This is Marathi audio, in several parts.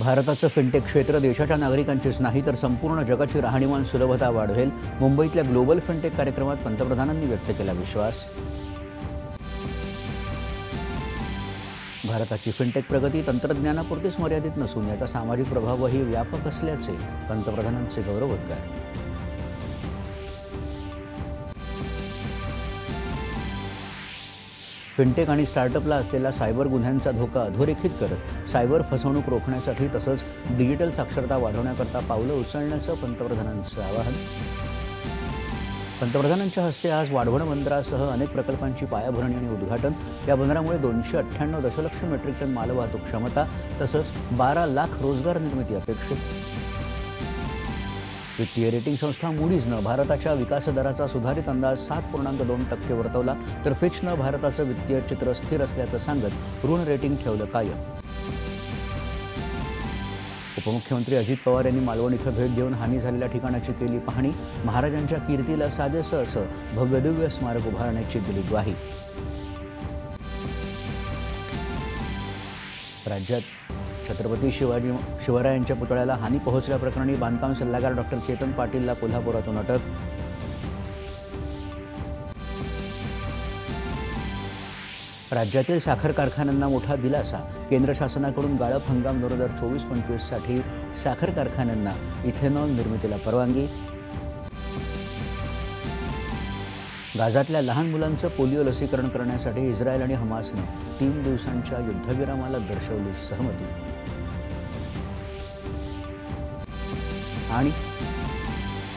भारताचं फिनटेक क्षेत्र देशाच्या नागरिकांचीच नाही तर संपूर्ण जगाची राहणीमान सुलभता वाढवेल. मुंबईतल्या ग्लोबल फिनटेक कार्यक्रमात पंतप्रधानांनी व्यक्त केला विश्वास. भारताची फिनटेक प्रगती तंत्रज्ञानापुरतीच मर्यादित नसून याचा सामाजिक प्रभावही व्यापक असल्याचे पंतप्रधानांचे गौरवोद्गार. फिनटेक आणि स्टार्टअपला असलेला सायबर गुन्ह्यांचा धोका अधोरेखित करत सायबर फसवणूक रोखण्यासाठी तसंच डिजिटल साक्षरता वाढवण्याकरता पावलं उचलण्याचं पंतप्रधानांचं आवाहन. पंतप्रधानांच्या हस्ते आज वाढवण बंदरासह अनेक प्रकल्पांची पायाभरणी आणि उद्घाटन. या बंदरामुळे दोनशे अठ्ठ्याण्णव दशलक्ष मेट्रिक टन मालवाहतूक क्षमता तसंच बारा लाख रोजगार निर्मिती अपेक्षित. वित्तीय रेटिंग संस्था मुडीजनं भारताच्या विकास दराचा सुधारित अंदाज सात पूर्णांक दोन टक्के वर्तवला तर फिचनं भारताचं वित्तीय चित्र स्थिर असल्याचं सांगत ऋण रेटिंग ठेवलं कायम. उपमुख्यमंत्री अजित पवार यांनी मालवण इथं भेट देऊन हानी झालेल्या ठिकाणाची केली पाहणी महाराजांच्या कीर्तीला साजेसं असं भव्यदिव्य स्मारक उभारण्याची दिली ग्वाही राज्यात छत्रपती शिवाजी शिवरायांच्या पुतळ्याला हानी पोहोचल्याप्रकरणी बांधकाम सल्लागार डॉक्टर चेतन पाटीलला कोल्हापुरातून अटक. राज्यातील साखर कारखान्यांना मोठा दिलासा. केंद्र शासनाकडून गाळप हंगाम दोन हजार चोवीस पंचवीससाठी साखर कारखान्यांना इथेनॉल निर्मितीला परवानगी. गाझातल्या लहान मुलांचं पोलिओ लसीकरण करण्यासाठी इस्रायल आणि हमासनं तीन दिवसांच्या युद्धविरामाला दर्शवली सहमती. आणि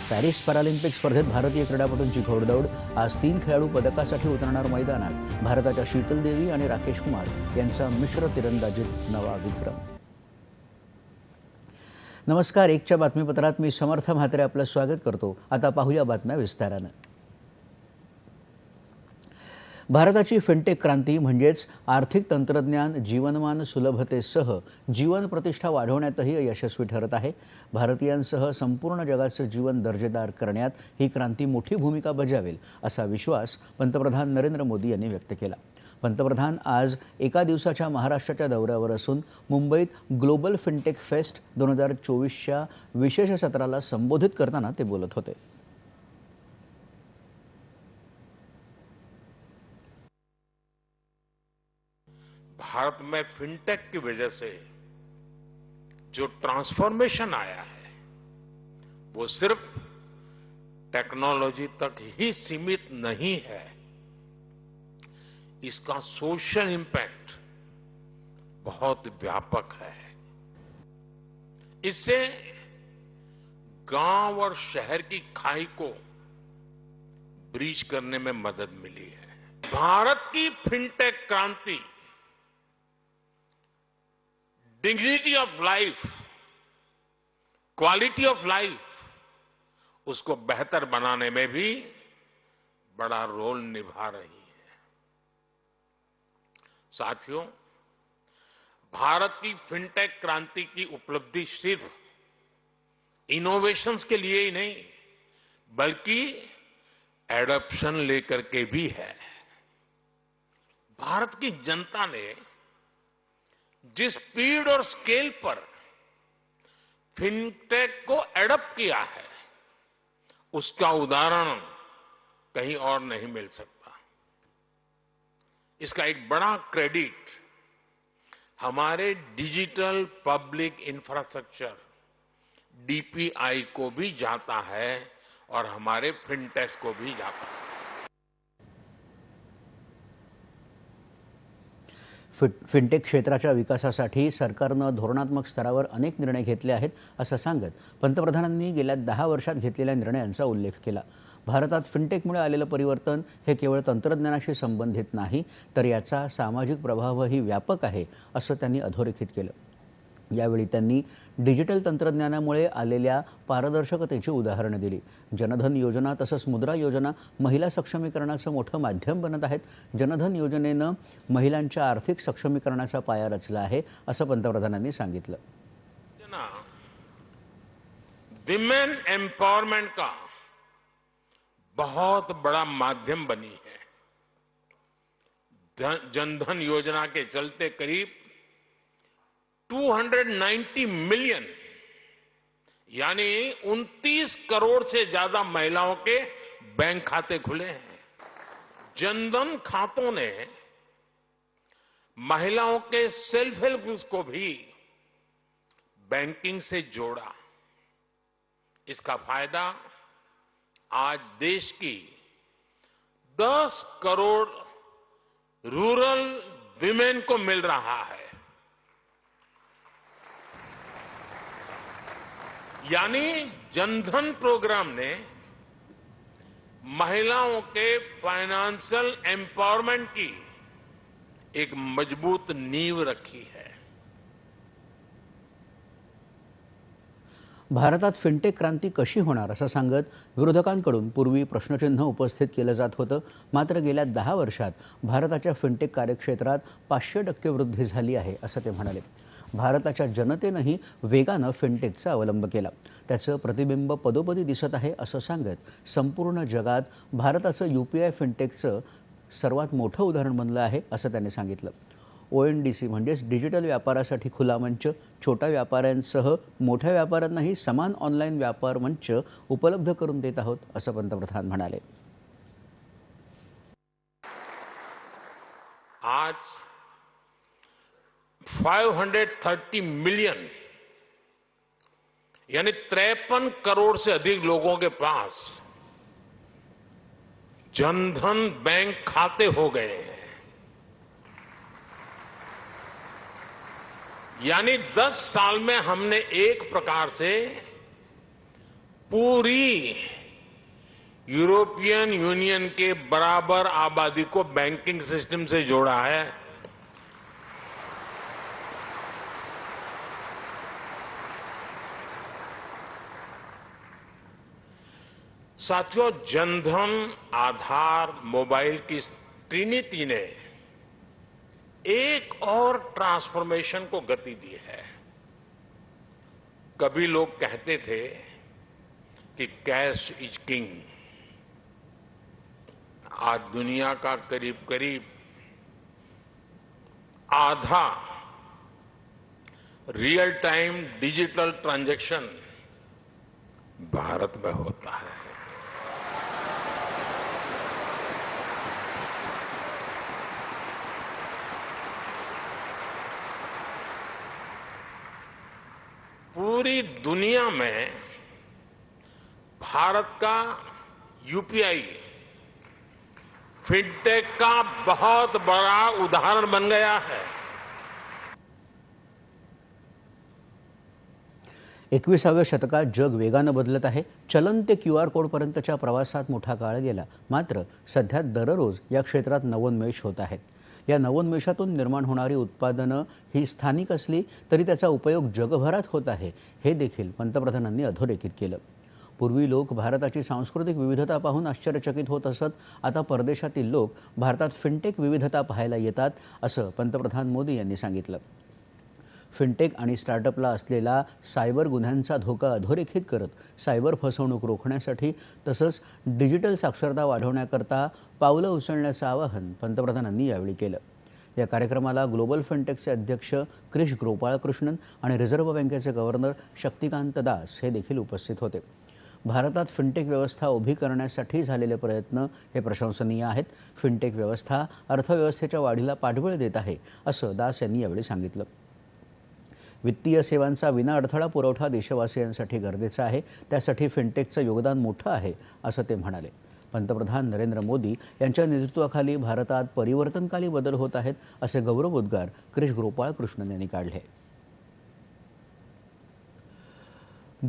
पॅरिस पॅरालिम्पिक स्पर्धेत भारतीय क्रीडापटूंची घोडदौड. आज तीन खेळाडू पदकासाठी उतरणार मैदानात. भारताच्या शीतल देवी आणि राकेश कुमार यांचा मिश्र तिरंदाजीत नवा विक्रम. नमस्कार एकच्या बातमीपत्रात मी समर्थ म्हात्रे आपलं स्वागत करतो. आता पाहूया बातम्या विस्तारानं. भारताची फिनटेक क्रांती म्हणजेच आर्थिक तंत्रज्ञान जीवनमान सुलभतेसह जीवन प्रतिष्ठा वाढवण्यातही यशस्वी ठरत आहे. भारतीयांसह संपूर्ण जगाचं जीवन दर्जेदार करण्यात ही क्रांती मोठी भूमिका बजावेल असा विश्वास पंतप्रधान नरेंद्र मोदी यांनी व्यक्त केला. पंतप्रधान आज एका दिवसाच्या महाराष्ट्राच्या दौऱ्यावर असून मुंबईत ग्लोबल फिनटेक फेस्ट दोन हजार चोवीसच्या विशेष सत्राला संबोधित करताना ते बोलत होते. भारत में फिनटेक की वजह से जो ट्रांसफॉर्मेशन आया है, वो सिर्फ़ टेक्नोलॉजी तक ही सीमित नहीं है। इसका सोशल इंपैक्ट बहुत व्यापक है। इससे गाँव और शहर की खाई को ब्रीच करने में मदद मिली है। भारत की फिनटेक क्रांति dignity of life quality of life उसको बेहतर बनाने में भी बड़ा रोल निभा रही है। साथियों, भारत की फिनटेक क्रांति की उपलब्धि सिर्फ़ इनोवेशंस के लिए ही नहीं, बल्कि एडॉप्शन लेकर के भी है। भारत की जनता ने जिस स्पीड और स्केल पर फिनटेक को एडप्ट किया है, उसका उदाहरण कहीं और नहीं मिल सकता। इसका एक बड़ा क्रेडिट हमारे डिजिटल पब्लिक इंफ्रास्ट्रक्चर, डीपीआई को भी जाता है और हमारे फिनटेक्स को भी जाता है। फिट फिनटेक क्षेत्राच्या विकासासाठी सरकारनं धोरणात्मक स्तरावर अनेक निर्णय घेतले आहेत असं सांगत पंतप्रधानांनी गेल्या दहा वर्षात घेतलेल्या निर्णयांचा उल्लेख केला. भारतात फिनटेकमुळे आलेलं परिवर्तन हे केवळ तंत्रज्ञानाशी संबंधित नाही तर याचा सामाजिक प्रभावही व्यापक आहे असं त्यांनी अधोरेखित केलं. यावेळी त्यांनी डिजिटल तंत्रज्ञानामुळे आलेल्या पारदर्शकतेची उदाहरणं दिली. जनधन योजना तसंच मुद्रा योजना महिला सक्षमीकरणाचं मोठं माध्यम बनत आहेत. जनधन योजनेनं महिलांच्या आर्थिक सक्षमीकरणाचा पाया रचला आहे असं पंतप्रधानांनी सांगितलं. विमेन एम्पावरमेंट का बहुत बड़ा माध्यम बनी है. जनधन योजना के चलते करीब 290 मिलियन, यानी 29 करोड़ से ज़्यादा महिलाओं के बैंक खाते खुले हैं। जनधन खातों ने महिलाओं के सेल्फ हेल्प ग्रुप्स को भी बैंकिंग से जोड़ा। इसका फ़ायदा आज देश की 10 करोड़ रूरल विमेन को मिल रहा है। यानी जनधन प्रोग्राम ने महिलाओं के फाइनेंशियल एम्पावरमेंट की एक मजबूत नींव रखी है। भारतात फिनटेक क्रांती कशी होणार असं सांगत विरोधकांकडून पूर्वी प्रश्नचिन्ह उपस्थित केलं जात होतं. मात्र गेल्या दहा वर्षात भारताच्या फिनटेक कार्यक्षेत्रात पाचशे टक्के वृद्धी झाली आहे असं ते म्हणाले. भारताच्या जनतेनंही वेगानं फिनटेकचा अवलंब केला. त्याचं प्रतिबिंब पदोपदी दिसत आहे असं सांगत संपूर्ण जगात भारताचं यू पी आय फिनटेकचं सर्वात मोठं उदाहरण बनलं आहे असं त्यांनी सांगितलं. ओ एन डी सी म्हणजेच डिजिटल व्यापारासाठी खुला मंच छोट्या व्यापाऱ्यांसह मोठ्या व्यापाऱ्यांनाही समान ऑनलाईन व्यापार मंच उपलब्ध करून देत आहोत असं पंतप्रधान म्हणाले. आज 530 मिलियन यानी तिरपन करोड़ से अधिक लोगों के पास जनधन बैंक खाते हो गए हैं। यानी 10 साल में हमने एक प्रकार से पूरी यूरोपियन यूनियन के बराबर आबादी को बैंकिंग सिस्टम से जोड़ा है। साथियों, जनधन, आधार, मोबाइल की ट्रिनिटी ने एक और ट्रांसफॉर्मेशन को गति दी है। कभी लोग कहते थे कि कैश इज़ किंग। आज दुनिया का करीब करीब आधा real time digital transaction Bharat में होता है। पूरी दुनिया में भारत का यूपीआई फिनटेक का बहुत बड़ा उदाहरण बन गया है। एकविसाव्या शतकात जग वेगानं बदलत आहे. चलन ते क्यू आर कोडपर्यंतच्या प्रवासात मोठा काळ गेला. मात्र सध्या दररोज या क्षेत्रात नवोन्मेष होत आहेत. या नवोन्मेषातून निर्माण होणारी उत्पादनं ही स्थानिक असली तरी त्याचा उपयोग जगभरात होत आहे हे देखील पंतप्रधानांनी अधोरेखित केलं. पूर्वी लोक भारताची सांस्कृतिक विविधता पाहून आश्चर्यचकित होत असत आता परदेशातील लोक भारतात फिनटेक विविधता पाहायला येतात असं पंतप्रधान मोदी यांनी सांगितलं. फिनटेक आणि स्टार्टअपला असलेला सायबर गुन्ह्यांचा धोका अधोरेखित करत सायबर फसवणूक रोखण्यासाठी तसंच डिजिटल साक्षरता वाढवण्याकरता पावलं उचलण्याचं आवाहन पंतप्रधानांनी यावेळी केलं. या कार्यक्रमाला ग्लोबल फिनटेकचे अध्यक्ष क्रिश गोपाळकृष्णन आणि रिझर्व्ह बँकेचे गव्हर्नर शक्तिकांत दास हे देखील उपस्थित होते. भारतात फिनटेक व्यवस्था उभी करण्यासाठी झालेले प्रयत्न हे प्रशंसनीय आहेत. फिनटेक व्यवस्था अर्थव्यवस्थेच्या वाढीला पाठबळ देत आहे असं दास यांनी यावेळी सांगितलं. वित्तीय सेवांचा विनाअडथळा पुरवठा देशवासियांसाठी गरजेचा आहे. त्यासाठी फिनटेकचं योगदान मोठं आहे असं ते म्हणाले. पंतप्रधान नरेंद्र मोदी यांच्या नेतृत्वाखाली भारतात परिवर्तनकाली बदल होत आहेत असे गौरवोद्गार क्रिश गोपाळकृष्णन यांनी काढले.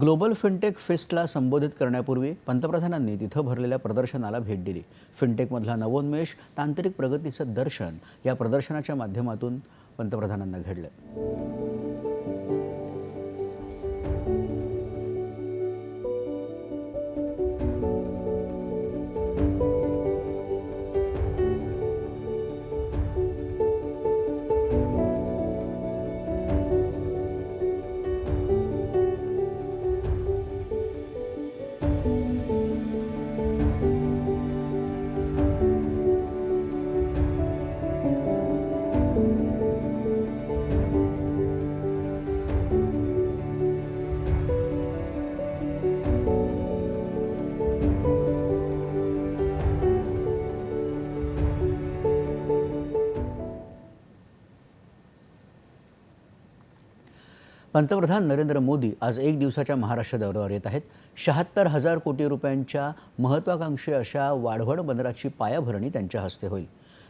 ग्लोबल फिनटेक फेस्टला संबोधित करण्यापूर्वी पंतप्रधानांनी तिथं भरलेल्या प्रदर्शनाला भेट दिली. फिनटेकमधला नवोन्मेष तांत्रिक प्रगतीचं दर्शन या प्रदर्शनाच्या माध्यमातून पंतप्रधानांना घडलं. पंतप्रधान नरेंद्र मोदी आज एक दिवसाच्या महाराष्ट्र दौऱ्यावर येत आहेत. शहात्तर हजार कोटी रुपयांच्या महत्त्वाकांक्षी अशा वाढवण बंदराची पायाभरणी त्यांच्या हस्ते होईल.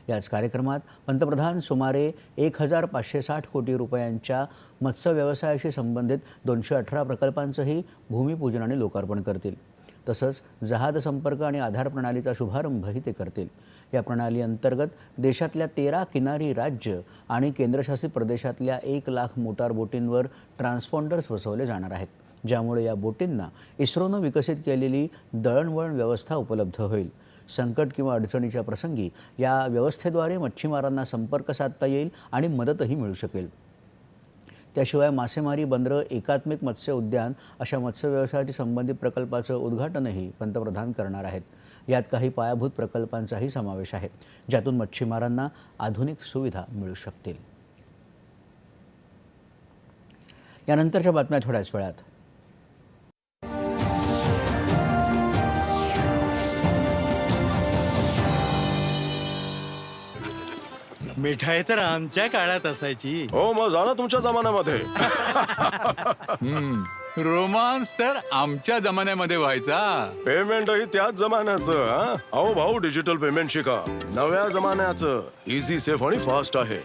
याच कार्यक्रमात पंतप्रधान सुमारे एक हजार पाचशे साठ कोटी रुपयांच्या मत्स्य व्यवसायाशी संबंधित दोनशे अठरा प्रकल्पांचंही भूमिपूजन आणि लोकार्पण करतील. तसंच जहाज संपर्क आणि आधार प्रणालीचा शुभारंभही ते करतील. या प्रणाली अंतर्गत देशातल्या तेरा किनारी राज्य आणि केंद्रशासित प्रदेशातल्या एक लाख मोटार बोटींवर ट्रान्सपॉन्डर्स बसवले जाणार आहेत ज्यामुळे या बोटींना इस्रोनं विकसित केलेली दळणवळण व्यवस्था उपलब्ध होईल. संकट किंवा अडचणीच्या प्रसंगी या व्यवस्थेद्वारे मच्छीमारांना संपर्क साधता येईल आणि मदतही मिळू शकेल. त्याशिवाय मासेमारी बंदरं एकात्मिक मत्स्य उद्यान अशा मत्स्य व्यवसायाशी संबंधित प्रकल्पाचं उद्घाटनही पंतप्रधान करणार आहेत. यात काही पायाभूत प्रकल्पांचाही समावेश आहे ज्यातून मच्छीमारांना आधुनिक सुविधा मिळू शकतील. यानंतरच्या बातम्या थोड्याच वेळात. मिठाई तर आमच्या काळात असायची. हो मग झालं तुमच्या जमान्यामध्ये. रोमांस तर आमच्या जमान्यामध्ये व्हायचा. पेमेंटही त्याच जमान्याचं हा? अहो भाऊ डिजिटल पेमेंट शिका. नव्या जमान्याचं इझी सेफ आणि फास्ट आहे.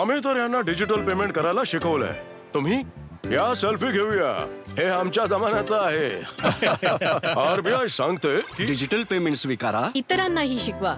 आम्ही तर यांना डिजिटल पेमेंट करायला शिकवलंय. तुम्ही या सेल्फी घेऊया. हे आमच्या जमान्याचं आहे. आरबीआय सांगते की डिजिटल पेमेंट स्वीकारा. इतरांनाही शिकवा.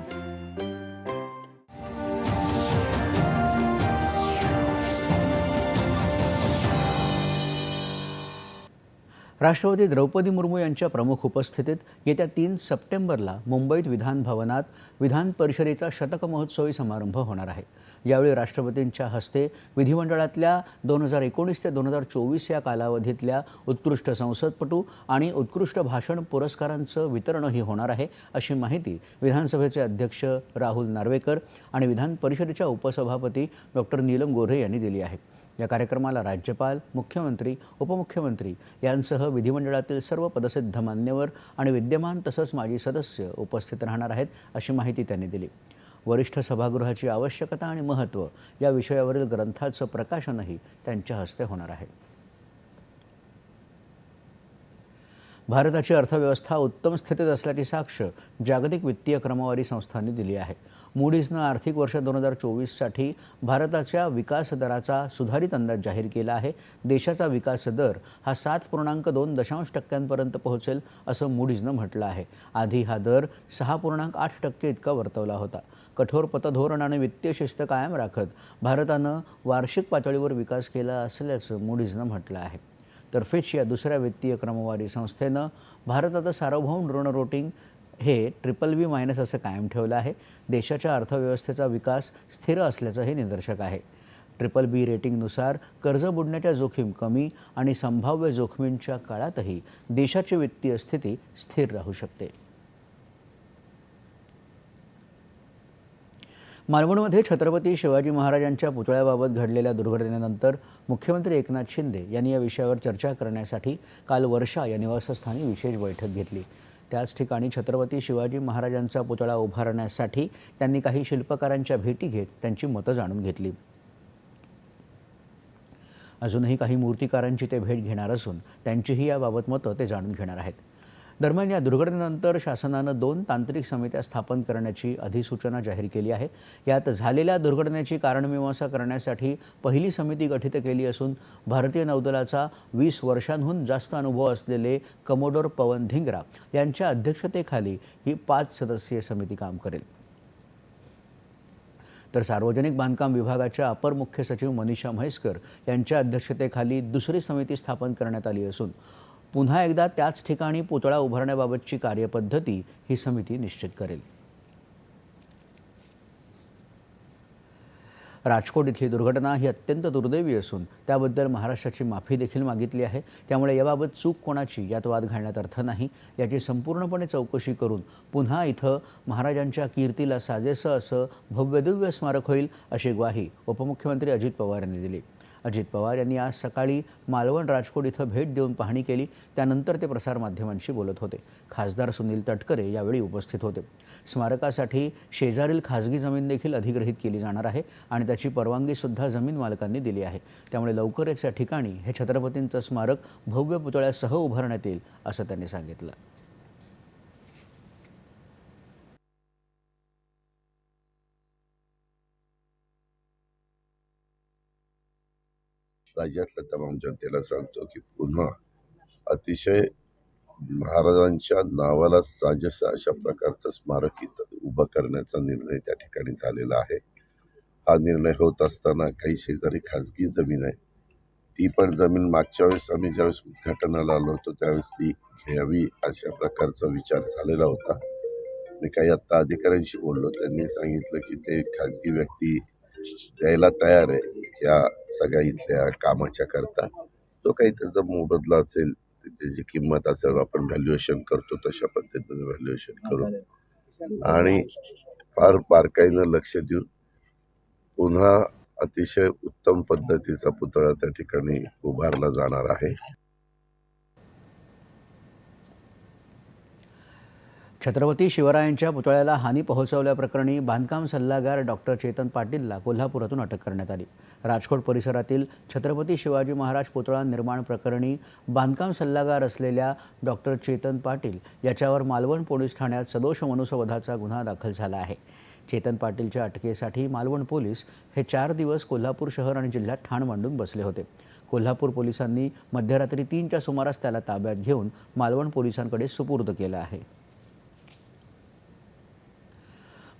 राष्ट्रपती द्रौपदी मुर्मू यांच्या प्रमुख उपस्थितीत येत्या तीन सप्टेंबरला मुंबईत विधान भवनात विधान परिषदेचा शतक महोत्सवी समारंभ होणार आहे. यावेळी राष्ट्रपतींच्या हस्ते विधिमंडळातल्या दोन हजार एकोणीस ते दोन हजार चोवीस या कालावधीतल्या उत्कृष्ट संसदपटू आणि उत्कृष्ट भाषण पुरस्कारांचं वितरणही होणार आहे अशी माहिती विधानसभेचे अध्यक्ष राहुल नार्वेकर आणि विधान परिषदेच्या उपसभापती डॉक्टर नीलम गोऱ्हे यांनी दिली आहे. या कार्यक्रमाला राज्यपाल मुख्यमंत्री उपमुख्यमंत्री यांसह विधिमंडळातील सर्व पदसिद्ध मान्यवर आणि विद्यमान तसंच माजी सदस्य उपस्थित राहणार आहेत अशी माहिती त्यांनी दिली. वरिष्ठ सभागृहाची आवश्यकता आणि महत्त्व या विषयावरील ग्रंथाचं प्रकाशनही त्यांच्या हस्ते होणार आहे. भारताची अर्थव्यवस्था उत्तम स्थितीत असल्याची साक्ष जागतिक वित्तीय क्रमवारी संस्थांनी दिली आहे. मुडीजनं आर्थिक वर्ष दोन हजार चोवीससाठी भारताच्या विकास दराचा सुधारित अंदाज जाहीर केला आहे. देशाचा विकास दर हा सात पूर्णांक दोन दशांश टक्क्यांपर्यंत पोहोचेल असं मुडीजनं म्हटलं आहे. आधी हा दर सहा पूर्णांक आठ टक्के इतका वर्तवला होता. कठोर पतधोरण आणि वित्तीय शिस्त कायम राखत भारतानं वार्षिक पातळीवर विकास केला असल्याचं मुडीजनं म्हटलं आहे. तर्फेच या दुसऱ्या वित्तीय क्रमवारी संस्थेनं भारताचं सार्वभौम ऋण रोटिंग हे ट्रिपल बी मायनस असं कायम ठेवलं आहे. देशाच्या अर्थव्यवस्थेचा विकास स्थिर असल्याचं हे निदर्शक आहे. ट्रिपल बी रेटिंगनुसार कर्ज बुडण्याच्या जोखीम कमी आणि संभाव्य जोखमींच्या काळातही देशाची वित्तीय स्थिती स्थिर राहू शकते. मालवणमध्ये छत्रपती शिवाजी महाराजांच्या पुतळ्याबाबत घडलेल्या दुर्घटनेनंतर मुख्यमंत्री एकनाथ शिंदे यांनी या विषयावर चर्चा करण्यासाठी काल वर्षा या निवासस्थानी विशेष बैठक घेतली. त्याच ठिकाणी छत्रपती शिवाजी महाराजांचा पुतळा उभारण्यासाठी त्यांनी काही शिल्पकारांच्या भेटी घेत त्यांची मतं जाणून घेतली. अजूनही काही मूर्तिकारांची ते भेट घेणार असून त्यांचीही याबाबत मतं ते जाणून घेणार आहेत. दरम्यान या दुर्घटनेनंतर शासनानं दोन तांत्रिक समित्या स्थापन करण्याची अधिसूचना जाहीर केली आहे. यात झालेल्या दुर्घटनेची कारणमीमांसा करण्यासाठी पहिली समिती गठीत केली असून भारतीय नौदलाचा वीस वर्षांहून जास्त अनुभव असलेले कमोडोर पवन धिंगरा यांच्या अध्यक्षतेखाली ही पाच सदस्यीय समिती काम करेल. तर सार्वजनिक बांधकाम विभागाच्या अपर मुख्य सचिव मनीषा म्हैसकर यांच्या अध्यक्षतेखाली दुसरी समिती स्थापन करण्यात आली असून पुन्हा एकदा त्याच ठिकाणी पुतळा उभारण्याबाबतची कार्यपद्धती ही समिती निश्चित करेल. राजकोट इथली दुर्घटना ही अत्यंत दुर्दैवी असून त्याबद्दल महाराष्ट्राची माफी देखील मागितली आहे. त्यामुळे याबाबत चूक कोणाची यात वाद घालण्यात अर्थ नाही. याची संपूर्णपणे चौकशी करून पुन्हा इथं महाराजांच्या कीर्तीला साजेसं असं भव्यदिव्य स्मारक होईल अशी ग्वाही उपमुख्यमंत्री अजित पवार यांनी दिली. अजित पवार यांनी आज सकाळी मालवण राजकोट इथं भेट देऊन पाहणी केली. त्यानंतर ते प्रसारमाध्यमांशी बोलत होते. खासदार सुनील तटकरे यावेळी उपस्थित होते. स्मारकासाठी शेजारील खाजगी जमीन देखील अधिग्रहित केली जाणार आहे आणि त्याची परवानगीसुद्धा जमीन मालकांनी दिली आहे. त्यामुळे लवकरच या ठिकाणी हे छत्रपतींचं स्मारक भव्य पुतळ्यासह उभारण्यात येईल असं त्यांनी सांगितलं. राज्यातल्या तमाम जनतेला सांगतो की पुन्हा अतिशय महाराजांच्या नावाला साजेसं अशा प्रकारचं स्मारक इथं उभं करण्याचा निर्णय त्या ठिकाणी झालेला आहे. हा निर्णय होत असताना काही शेजारी खाजगी जमीन आहे. ती पण जमीन मागच्या वेळेस आम्ही ज्यावेळेस उद्घाटनाला आलो होतो त्यावेळेस ती घ्यावी अशा प्रकारचा विचार झालेला होता. मी काही आत्ता अधिकाऱ्यांशी बोललो त्यांनी सांगितलं की ते खाजगी व्यक्ती द्यायला तयार आहे. या सगळ्या इथल्या कामाच्या करता जो काही त्याचा मोबदला असेल त्याची जी किंमत असेल आपण व्हॅल्युएशन करतो तशा पद्धतीने व्हॅल्युएशन करू. आणि फार बारकाईनं लक्ष देऊन पुन्हा अतिशय उत्तम पद्धतीचा पुतळा त्या ठिकाणी उभारला जाणार आहे. छत्रपती शिवरायांच्या पुतळ्याला हानी पोहोचवल्याप्रकरणी बांधकाम सल्लागार डॉक्टर चेतन पाटीलला कोल्हापुरातून अटक करण्यात आली. राजकोट परिसरातील छत्रपती शिवाजी महाराज पुतळा निर्माण प्रकरणी बांधकाम सल्लागार असलेल्या डॉक्टर चेतन पाटील याच्यावर मालवण पोलीस ठाण्यात सदोष मनुसवधाचा गुन्हा दाखल झाला आहे. चेतन पाटीलच्या अटकेसाठी मालवण पोलीस हे चार दिवस कोल्हापूर शहर आणि जिल्ह्यात ठाण मांडून बसले होते. कोल्हापूर पोलिसांनी मध्यरात्री तीनच्या सुमारास त्याला ताब्यात घेऊन मालवण पोलिसांकडे सुपूर्द केलं आहे.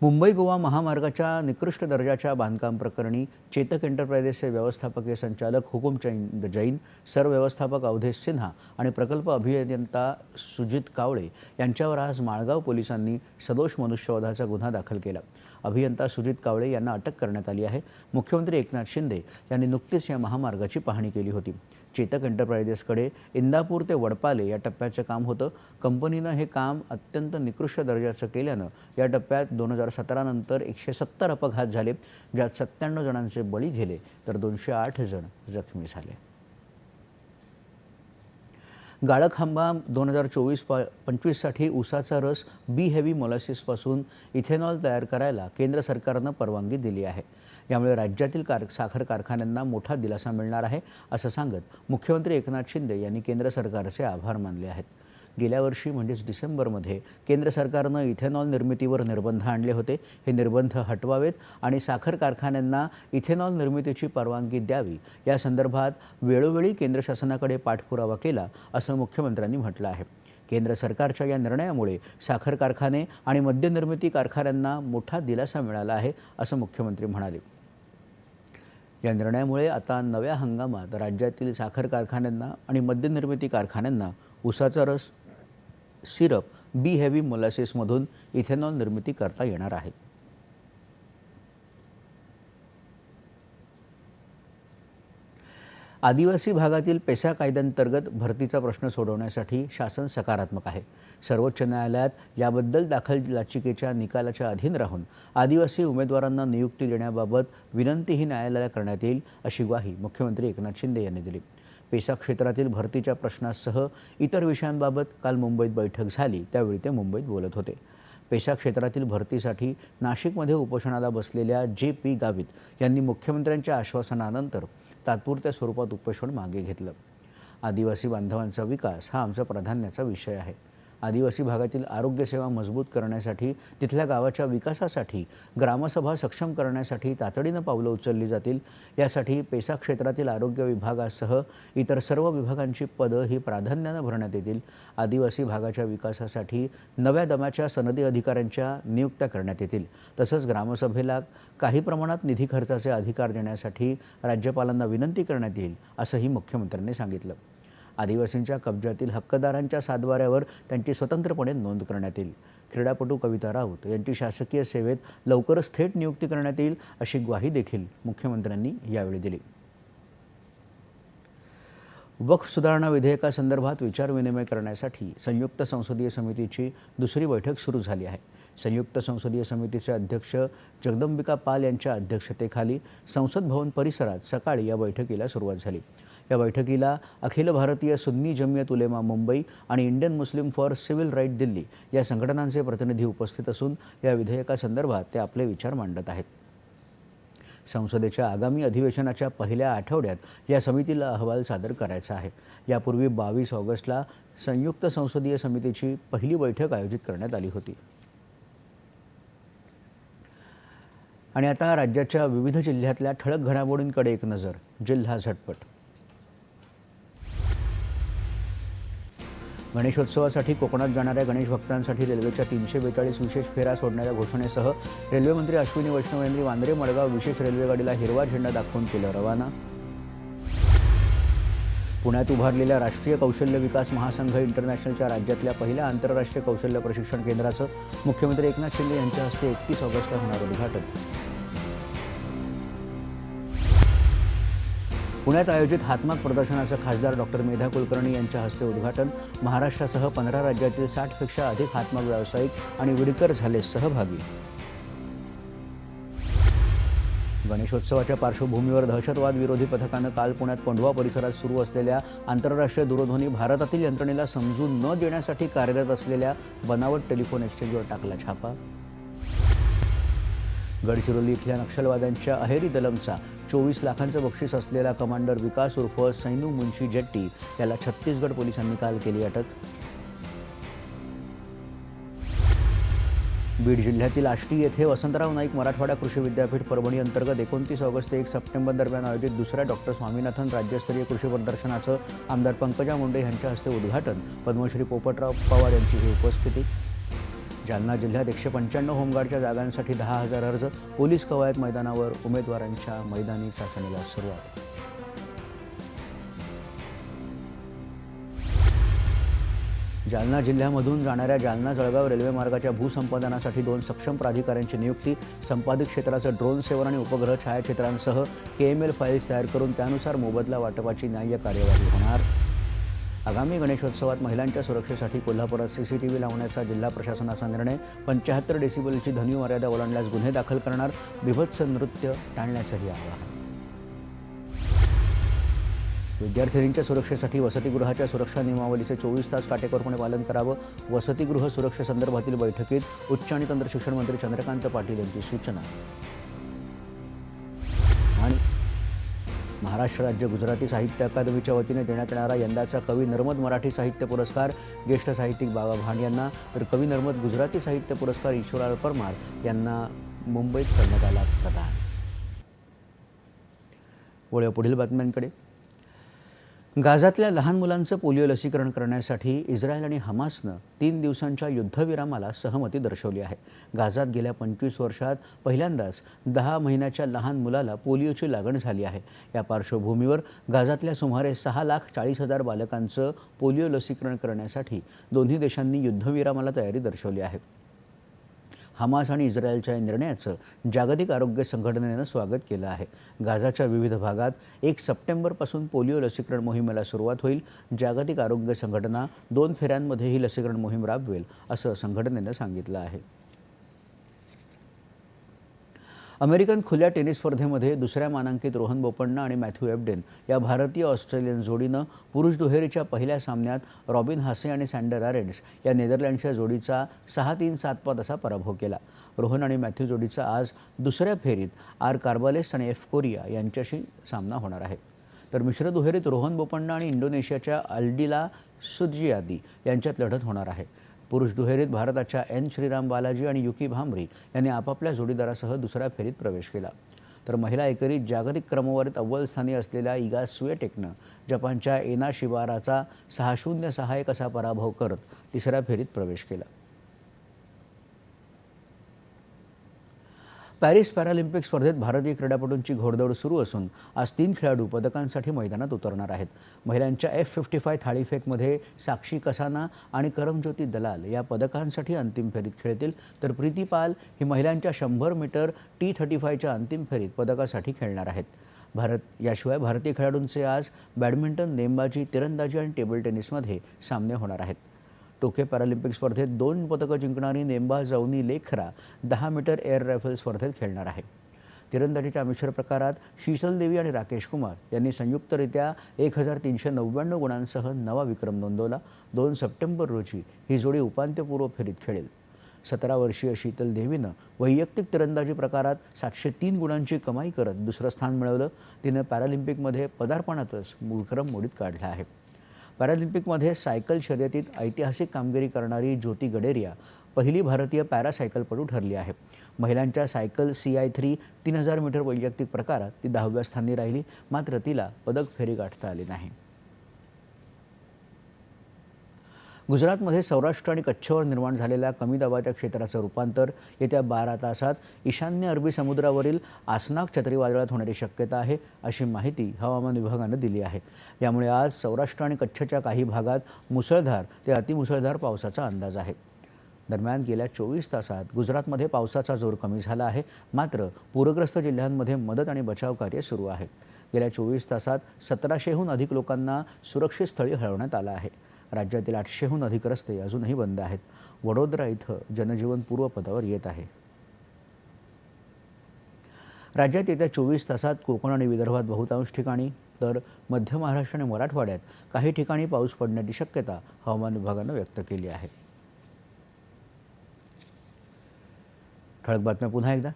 मुंबई गोवा महामार्गाच्या निकृष्ट दर्जाच्या बांधकाम प्रकरणी चेतक एंटरप्राइजेसचे व्यवस्थापकीय संचालक हुकुमचंद जैन सरव्यवस्थापक अवधेश सिन्हा आणि प्रकल्प अभियंता सुजित कावळे यांच्यावर आज माळगाव पोलिसांनी सदोष मनुष्यवधाचा गुन्हा दाखल केला. अभियंता सुजित कावळे यांना अटक करण्यात आली आहे. मुख्यमंत्री एकनाथ शिंदे यांनी नुकतीच या महामार्गाची पाहणी केली होती. चेतक एंटरप्राइजेसकडे इंदापूर ते वडपाले या टप्प्याचं काम होतं. कंपनीनं हे काम अत्यंत निकृष्ट दर्जाचं केल्यानं या टप्प्यात दोन हजार सतरानंतर एकशे सत्तर अपघात झाले. ज्यात सत्त्याण्णव जणांचे बळी गेले तर दोनशे आठ जण जखमी झाले. गाळक हंगाम दोन हजार चोवीस पा पंचवीससाठी ऊसाचा रस बी हेवी मोलॅसिसपासून इथेनॉल तयार करायला केंद्र सरकारनं परवानगी दिली आहे. यामुळे राज्यातील कार साखर कारखान्यांना मोठा दिलासा मिळणार आहे असं सांगत मुख्यमंत्री एकनाथ शिंदे यांनी केंद्र सरकारचे आभार मानले आहेत. गेल्या वर्षी म्हणजेच डिसेंबरमध्ये केंद्र सरकारनं इथेनॉल निर्मितीवर निर्बंध आणले होते. हे निर्बंध हटवावेत आणि साखर कारखान्यांना इथेनॉल निर्मितीची परवानगी द्यावी. या संदर्भात वेळोवेळी केंद्र शासनाकडे पाठपुरावा केला असं मुख्यमंत्र्यांनी म्हटलं आहे. केंद्र सरकारच्या या निर्णयामुळे साखर कारखाने आणि मद्यनिर्मिती कारखान्यांना मोठा दिलासा मिळाला आहे असं मुख्यमंत्री म्हणाले. या निर्णयामुळे आता नव्या हंगामात राज्यातील साखर कारखान्यांना आणि मद्यनिर्मिती कारखान्यांना उसाचा रस सिरप बी हेवी मोलॅसिसमधून इथेनॉल निर्मिती करता येणार आहे. आदिवासी भागातील पेसा कायद्यांतर्गत भरतीचा प्रश्न सोडवण्यासाठी शासन सकारात्मक आहे. सर्वोच्च न्यायालयात याबद्दल दाखल याचिकेच्या निकालाच्या अधीन राहून आदिवासी उमेदवारांना नियुक्ती देण्याबाबत विनंतीही न्यायालयाला करण्यात येईल अशी ग्वाही मुख्यमंत्री एकनाथ शिंदे यांनी दिली. पेसा क्षेत्रातील भरतीच्या प्रश्नासह इतर विषयांबाबत काल मुंबईत बैठक झाली. त्यावेळी ते मुंबईत बोलत होते. पेशा क्षेत्रातील भरतीसाठी नाशिकमध्ये उपोषणाला बसलेल्या जे पी गावित यांनी मुख्यमंत्र्यांच्या आश्वासनानंतर तात्पुरत्या स्वरूपात उपोषण मागे घेतलं. आदिवासी बांधवांचा विकास हा आमचा प्राधान्याचा विषय आहे. आदिवासी भागातील आरोग्यसेवा मजबूत करण्यासाठी तिथल्या गावाच्या विकासासाठी ग्रामसभा सक्षम करण्यासाठी तातडीनं पावलं उचलली जातील. यासाठी पेसा क्षेत्रातील आरोग्य विभागासह इतर सर्व विभागांची पदं ही प्राधान्यानं भरण्यात येतील. आदिवासी भागाच्या विकासासाठी नव्या दमाच्या सनदी अधिकाऱ्यांच्या नियुक्त्या करण्यात येतील. तसंच ग्रामसभेला काही प्रमाणात निधी खर्चाचे अधिकार देण्यासाठी राज्यपालांना विनंती करण्यात येईल असंही मुख्यमंत्र्यांनी सांगितलं. आदिवासींच्या कब्जातील हक्कदारांच्या सातबाऱ्यावर त्यांची स्वतंत्रपणे नोंद करण्यात येईल. क्रीडापटू कविता राऊत यांची शासकीय सेवेत लवकरच थेट नियुक्ती करण्यात येईल अशी ग्वाही देखील मुख्यमंत्र्यांनी यावेळी दिली. वक्फ सुधारणा विधेयकासंदर्भात विचारविनिमय करण्यासाठी संयुक्त संसदीय समितीची दुसरी बैठक सुरू झाली आहे. संयुक्त संसदीय समितीचे अध्यक्ष जगदंबिका पाल यांच्या अध्यक्षतेखाली संसद भवन परिसरात सकाळी या बैठकीला सुरुवात झाली. या बैठकीला अखिल भारतीय सुन्नी जमियत उलेमा मुंबई आणि Indian Muslim for civil right Delhi या संघटनांचे प्रतिनिधी उपस्थित असून या विधेयकासंदर्भात ते आपले विचार मांडत आहेत. संसदेच्या आगामी अधिवेशनाच्या पहिल्या आठवड्यात या समितीला अहवाल सादर करायचा आहे. यापूर्वी बावीस ऑगस्टला संयुक्त संसदीय समितीची पहिली बैठक आयोजित करण्यात आली होती. आणि आता राज्याच्या विविध जिल्ह्यातल्या ठळक घडामोडींकडे एक नजर जिल्हा झटपट. गणेशोत्सवासाठी कोकणात जाणाऱ्या गणेश भक्तांसाठी रेल्वेच्या तीनशे बेचाळीस विशेष फेऱ्या सोडण्याच्या घोषणेसह रेल्वेमंत्री अश्विनी वैष्णव यांनी वांद्रे मडगाव विशेष रेल्वेगाडीला हिरवा झेंडा दाखवून केलं रवाना. पुण्यात उभारलेल्या राष्ट्रीय कौशल्य विकास महासंघ इंटरनॅशनलच्या राज्यातल्या पहिल्या आंतरराष्ट्रीय कौशल्य प्रशिक्षण केंद्राचं मुख्यमंत्री एकनाथ शिंदे यांच्या हस्ते एकतीस ऑगस्टला होणार उद्घाटन. पुण्यात आयोजित हातमाग प्रदर्शनाचं खासदार डॉक्टर मेधा कुलकर्णी यांच्या हस्ते उद्घाटन. महाराष्ट्रासह पंधरा राज्यातील साठपेक्षा अधिक हातमाग व्यावसायिक आणि विडकर झाले सहभागी. गणेशोत्सवाच्या पार्श्वभूमीवर दहशतवाद विरोधी पथकानं काल पुण्यात कोंढवा परिसरात सुरू असलेल्या आंतरराष्ट्रीय दूरध्वनी भारतातील यंत्रणेला समजून न देण्यासाठी कार्यरत असलेल्या बनावट टेलिफोन एक्सचेंजवर टाकला छापा. गडचिरोली इथल्या नक्षलवाद्यांच्या अहेरी दलमचा चोवीस लाखांचं बक्षीस असलेला कमांडर विकास उर्फ सैनू मुंशी जेट्टी याला छत्तीसगड पोलिसांनी काल केली अटक. बीड जिल्ह्यातील आष्टी येथे वसंतराव नाईक मराठवाडा कृषी विद्यापीठ परभणी अंतर्गत एकोणतीस ऑगस्ट ते एक सप्टेंबर दरम्यान आयोजित दुसऱ्या डॉक्टर स्वामीनाथन राज्यस्तरीय कृषी प्रदर्शनाचं आमदार पंकजा मुंडे यांच्या हस्ते उद्घाटन. पद्मश्री पोपटराव पवार यांची ही उपस्थिती. जालना जिल्ह्यात एकशे पंच्याण्णव होमगार्डच्या जागांसाठी दहा हजार अर्ज. पोलीस कवायत मैदानावर उमेदवारांच्या मैदानी चाचणीला सुरुवात. जालना जिल्ह्यामधून जाणाऱ्या जालना जळगाव रेल्वे मार्गाच्या भूसंपादनासाठी दोन सक्षम प्राधिकाऱ्यांची नियुक्ती. संपादित क्षेत्राचं ड्रोन सेवन आणि उपग्रह छायाचित्रांसह के एम एल फाईल्स तयार करून त्यानुसार मोबदला वाटपाची न्याय्य कार्यवाही होणार. आगामी गणेशोत्सवात महिलांच्या सुरक्षेसाठी कोल्हापुरात सीसीटीव्ही लावण्याचा जिल्हा प्रशासनाचा निर्णय. पंच्याहत्तर डेसिबलची ध्वनी मर्यादा ओलांडल्यास गुन्हे दाखल करणार. बिभत्स नृत्य टाळण्याचंही आवाहन. विद्यार्थिनींच्या सुरक्षेसाठी वसतिगृहाच्या सुरक्षा नियमावलीचे चोवीस तास काटेकोरपणे पालन करावं. वसतिगृह सुरक्षेसंदर्भातील बैठकीत उच्च आणि तंत्रशिक्षण मंत्री चंद्रकांत पाटील यांची सूचना. महाराष्ट्र राज्य गुजराती साहित्य अकादमीच्या वतीने देण्यात येणारा यंदाचा कवी नर्मद मराठी साहित्य पुरस्कार ज्येष्ठ साहित्यिक बाबा भांड यांना तर कवी नर्मद गुजराती साहित्य पुरस्कार ईश्वराल परमार यांना मुंबईत करण्यात आला प्रदान. वळूया पुढील बातम्यांकडे. गाझातल्या लहान मुलांचं पोलिओ लसीकरण करण्यासाठी इस्रायल आणि हमासनं तीन दिवसांच्या युद्धविरामाला सहमती दर्शवली आहे. गाझात गेल्या पंचवीस वर्षात पहिल्यांदाच दहा महिन्याच्या लहान मुलाला पोलिओची लागण झाली आहे. या पार्श्वभूमीवर गाझातल्या सुमारे सहा लाख चाळीस हजार बालकांचं पोलिओ लसीकरण करण्यासाठी दोन्ही देशांनी युद्धविरामाला तयारी दर्शवली आहे. हमास आणि इस्रायलच्या या निर्णयाचं जागतिक आरोग्य संघटनेनं स्वागत केलं आहे. गाझाच्या विविध भागात एक सप्टेंबरपासून पोलिओ लसीकरण मोहिमेला सुरुवात होईल. जागतिक आरोग्य संघटना दोन फेऱ्यांमध्ये ही लसीकरण मोहीम राबवेल असं संघटनेनं सांगितलं आहे. अमेरिकन खुल्या टेनिस स्पर्धेमध्ये दुसऱ्या मानांकित रोहन बोपण्णा आणि मॅथ्यू एबडेन या भारतीय ऑस्ट्रेलियन जोडीनं पुरुष दुहेरीच्या पहिल्या सामन्यात रॉबिन हासे आणि सँडर आरेड्स या नेदरलँडच्या जोडीचा सहा तीन सात पाच असा पराभव केला. रोहन आणि मॅथ्यू जोडीचा आज दुसऱ्या फेरीत आर कार्बालेस आणि एफ कोरिया यांच्याशी सामना होणार आहे. तर मिश्र दुहेरीत रोहन बोपण्णा आणि इंडोनेशियाच्या अल्डिला सुजियादी यांच्यात लढत होणार आहे. पुरुष दुहेरीत भारताच्या एन. श्रीराम बालाजी आणि युकी भांबरी यांनी आपापल्या जोडीदारासह दुसऱ्या फेरीत प्रवेश केला. तर महिला एकेरीत जागतिक क्रमवारीत अव्वल स्थानी असलेल्या इगा स्वेटेकनं जपानच्या एना शिबाराचा सहा शून्य सहा एक असा पराभव करत तिसऱ्या फेरीत प्रवेश केला. पॅरिस पॅरालिम्पिक स्पर्धेत भारतीय क्रीडापटूंची घोडदौड सुरू असून आज तीन खेळाडू पदकांसाठी मैदानात उतरणार आहेत. महिलांच्या एफ फिफ्टी फाय थाळीफेकमध्ये साक्षी कसाना आणि करमज्योती दलाल या पदकांसाठी अंतिम फेरीत खेळतील. तर प्रीती पाल ही महिलांच्या शंभर मीटर टी थर्टी फायच्या अंतिम फेरीत पदकासाठी खेळणार आहेत. भारत याशिवाय भारतीय खेळाडूंचे आज बॅडमिंटन नेमबाजी तिरंदाजी आणि टेबल टेनिसमध्ये सामने होणार आहेत. टोके पॅरालिम्पिक स्पर्धेत दोन पदकं जिंकणारी नेमबाज जवनी लेखरा दहा मीटर एअर रायफल स्पर्धेत खेळणार आहे. तिरंदाजीच्या मिश्र प्रकारात शीतल देवी आणि राकेश कुमार यांनी संयुक्तरित्या एक हजार तीनशे नव्याण्णव गुणांसह नवा विक्रम नोंदवला. दोन सप्टेंबर रोजी ही जोडी उपांत्यपूर्व फेरीत खेळेल. सतरा वर्षीय शीतल देवीनं वैयक्तिक तिरंदाजी प्रकारात सातशे तीन गुणांची कमाई करत दुसरं स्थान मिळवलं. तिनं पॅरालिम्पिकमध्ये पदार्पणातच विक्रम मोडीत काढला आहे. पॅरालिम्पिकमध्ये सायकल शर्यतीत ऐतिहासिक कामगिरी करणारी ज्योती गडेरिया पहिली भारतीय पॅरासायकलपटू ठरली आहे. महिलांच्या सायकल सी आय थ्री तीन हजार मीटर वैयक्तिक प्रकारात ती दहाव्या स्थानी राहिली मात्र तिला पदक फेरी गाठता आली नाही. गुजरातमध्ये सौराष्ट्र आणि कच्छवर निर्माण झालेल्या कमी दाबाच्या क्षेत्राचं रूपांतर येत्या बारा तासात ईशान्य अरबी समुद्रावरील आसनाक चक्रीवादळात होण्याची शक्यता आहे अशी माहिती हवामान विभागानं दिली आहे. यामुळे आज सौराष्ट्र आणि कच्छच्या काही भागात मुसळधार ते अतिमुसळधार पावसाचा अंदाज आहे. दरम्यान गेल्या चोवीस तासात गुजरातमध्ये पावसाचा जोर कमी झाला आहे मात्र पूरग्रस्त जिल्ह्यांमध्ये मदत आणि बचाव कार्य सुरू आहे. गेल्या चोवीस तासात सतराशेहून अधिक लोकांना सुरक्षित स्थळी हलवण्यात आलं आहे. राज्यातील आठशेहून अधिक रस्ते अजूनही बंद आहेत. वडोदरा इथं जनजीवन पूर्वपदावर येत आहे. राज्यात येत्या चोवीस तासात कोकण आणि विदर्भात बहुतांश ठिकाणी तर मध्य महाराष्ट्र आणि मराठवाड्यात काही ठिकाणी पाऊस पडण्याची शक्यता हवामान विभागानं व्यक्त केली आहे. ठळक बातम्या पुन्हा एकदा.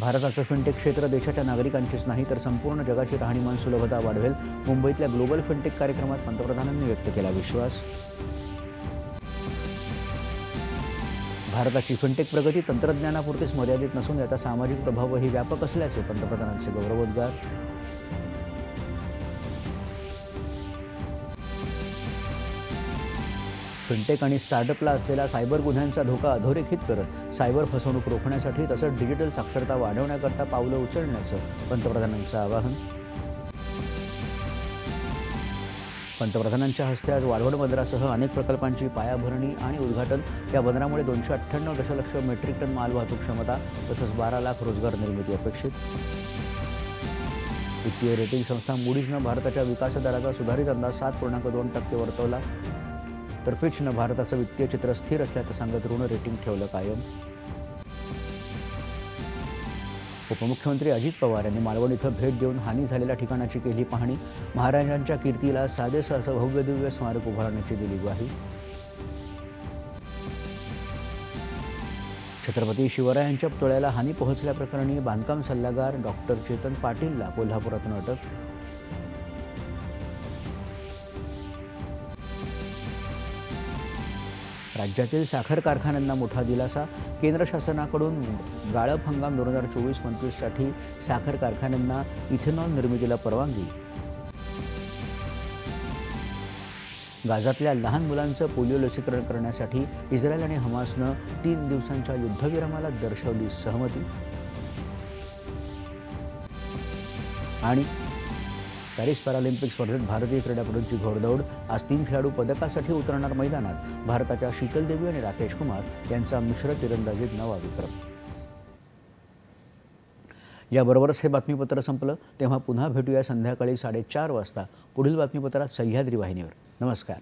भारताचं फिनटेक क्षेत्र देशाच्या नागरिकांचीच नाही तर संपूर्ण जगाची राहणीमान सुलभता वाढवेल. मुंबईतल्या ग्लोबल फिनटेक कार्यक्रमात पंतप्रधानांनी व्यक्त केला विश्वास. भारताची फिनटेक प्रगती तंत्रज्ञानापुरतीच मर्यादित नसून याचा सामाजिक प्रभावही व्यापक असल्याचे पंतप्रधानांचे गौरवोद्गार. फिनटेक आणि स्टार्टअपला असलेला सायबर गुन्ह्यांचा धोका अधोरेखित करत सायबर फसवणूक रोखण्यासाठी तसंच डिजिटल साक्षरता वाढवण्याकरता पावलं उचलण्याचं पंतप्रधानांचं आवाहन. पंतप्रधानांच्या हस्ते आज वाढवण बंदरासह अनेक प्रकल्पांची पायाभरणी आणि उद्घाटन. या बंदरामुळे दोनशे अठ्ठ्याण्णव दशलक्ष मेट्रिक टन माल वाहतूक क्षमता तसंच बारा लाख रोजगार निर्मिती अपेक्षित. वित्तीय रेटिंग संस्था मुडीजनं भारताच्या विकास दराचा सुधारित अंदाज सात पूर्णांक दोन टक्के वर्तवला. तर फिचनं भारताचं वित्तीय चित्र स्थिर असल्याचं सांगत ऋण रेटिंग ठेवलं कायम. उपमुख्यमंत्री अजित पवार यांनी मालवण इथं भेट देऊन हानी झालेल्या ठिकाणाची केली पाहणी. महाराजांच्या कीर्तीला साधेसं असं भव्य दिव्य स्मारक उभारण्याची दिली ग्वाही. छत्रपती शिवरायांच्या पुतळ्याला हानी पोहोचल्याप्रकरणी बांधकाम सल्लागार डॉक्टर चेतन पाटीलला कोल्हापुरातून अटक. राज्यातील साखर कारखान्यांना मोठा दिलासा. केंद्र शासनाकडून गाळप हंगाम दोन हजार चोवीस पंचवीससाठी साखर कारखान्यांना इथेनॉल निर्मितीला परवानगी. गाजातल्या लहान मुलांचं पोलिओ लसीकरण करण्यासाठी इस्रायल आणि हमासनं तीन दिवसांच्या युद्धविरामाला दर्शवली सहमती. आणि पॅरिस पॅरालिम्पिक स्पर्धेत भारतीय क्रीडापटूंची घोडदौड. आज तीन खेळाडू पदकासाठी उतरणार मैदानात. भारताच्या शीतल देवी आणि राकेश कुमार यांचा मिश्र तिरंदाजीत नवा विक्रम. याबरोबरच हे बातमीपत्र संपलं. तेव्हा पुन्हा भेटूया संध्याकाळी साडेचार वाजता. पुढील बातमीपत्रात सह्याद्री वाहिनीवर. नमस्कार.